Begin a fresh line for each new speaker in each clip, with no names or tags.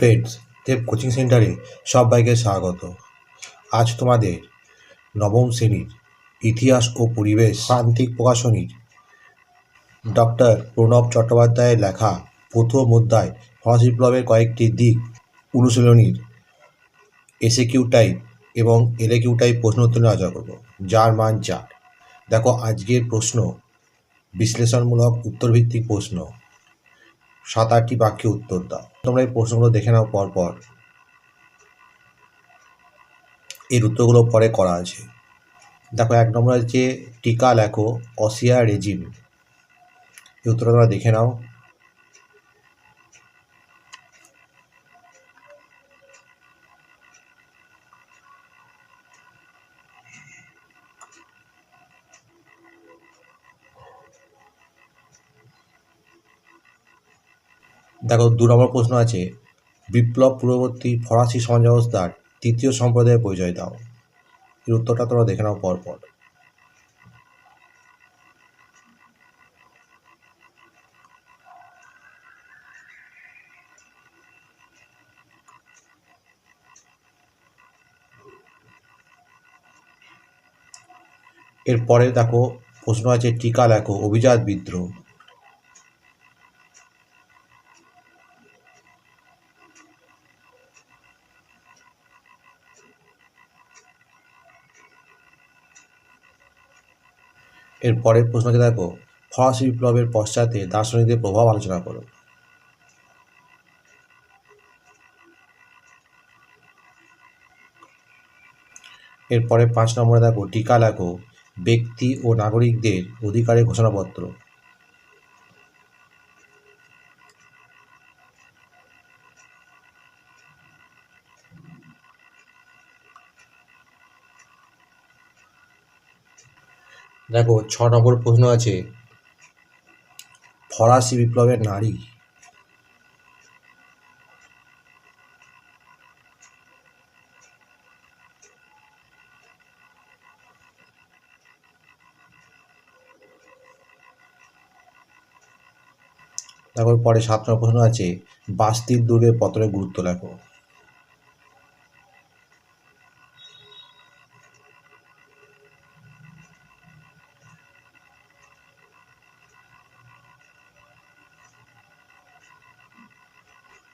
Friends দেব coaching সেন্টারে সবাইকে স্বাগত। আজ তোমাদের নবম শ্রেণির ইতিহাস ও পরিবেশ প্রান্তিক প্রকাশনীর ডক্টর প্রণব চট্টোপাধ্যায়ের লেখা প্রথম অধ্যায় ফরাসি বিপ্লবের কয়েকটি দিক অনুশীলনীর এসে কিউ টাইপ এবং এলএ কিউ টাইপ প্রশ্ন উত্তর আলোচনা করব। যার মান চার। দেখো, আজকের প্রশ্ন বিশ্লেষণমূলক উত্তরভিত্তিক প্রশ্ন। সাত আটটি বাক্যে উত্তর দাও। তোমরা এই প্রশ্নগুলো দেখে নাও পর পর এর উত্তরগুলো পরে করা আছে। দেখো, এক নম্বর আছে, টিকা লেখো, অসিয়া রেজিম। এই উত্তরটা তোমরা দেখে নাও। দেখো, দু নম্বর প্রশ্ন আছে, বিপ্লব পূর্ববর্তী ফরাসি সমাজ ব্যবস্থার তৃতীয় সম্প্রদায়ের পরিচয় দাও। এর উত্তরটা তোমরা দেখে নাও পর পর এরপরে দেখো, প্রশ্ন আছে, টিকা লেখো, অভিজাত বিদ্রোহ। এর পরের প্রশ্নকে দেখো, ফরাসি বিপ্লবের পশ্চাতে দার্শনিকদের প্রভাব আলোচনা করো। এরপরে পাঁচ নম্বরে দেখো, টিকা লেখো, ব্যক্তি ও নাগরিকদের অধিকারের ঘোষণাপত্র। দেখো, ছ নম্বর প্রশ্ন আছে, ফরাসি বিপ্লবের নারী। তারপর পরে সাত নম্বর প্রশ্ন আছে, বাস্তির দুর্গের পতনের গুরুত্ব লেখো।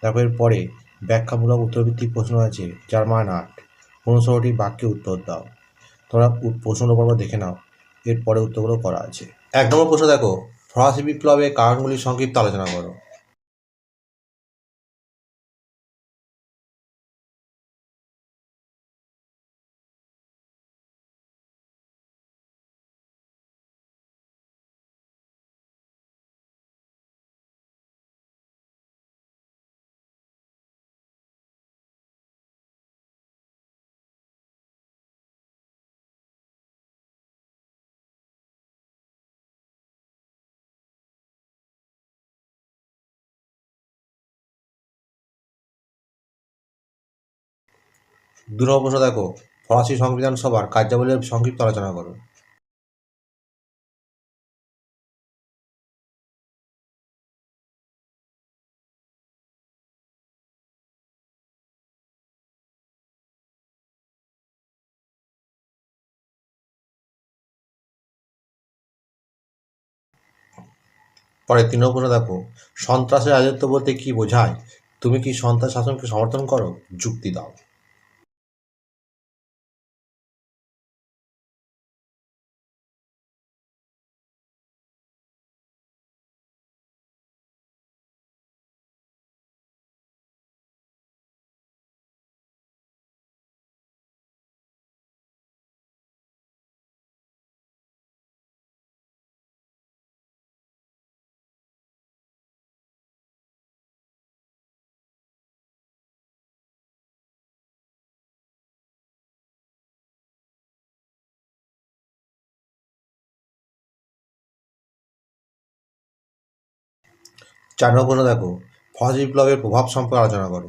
তারপর পরে ব্যাখ্যামূলক উত্তরভিত্তিক প্রশ্ন আছে, যার মান আট। পনেরোটি বাক্যে উত্তর দাও। তোমরা প্রশ্ন পর্ব দেখে নাও। এরপরে উত্তরগুলো করা আছে। এক নম্বর প্রশ্ন দেখো। ফরাসি বিপ্লবে কারণগুলি সংক্ষিপ্ত আলোচনা করো। দু দেখো, ফরাসি সংবিধান সভার কার্যাবলীর সংক্ষিপ্ত আলোচনা করো। পরে তিন নম্বর দেখো, সন্ত্রাসের রাজত্ব বলতে কি বোঝায়? তুমি কি সন্ত্রাস শাসনকে সমর্থন করো? যুক্তি দাও। চার নম্বর দেখো ফরাসি বিপ্লবের প্রভাব সম্পর্কে আলোচনা করো।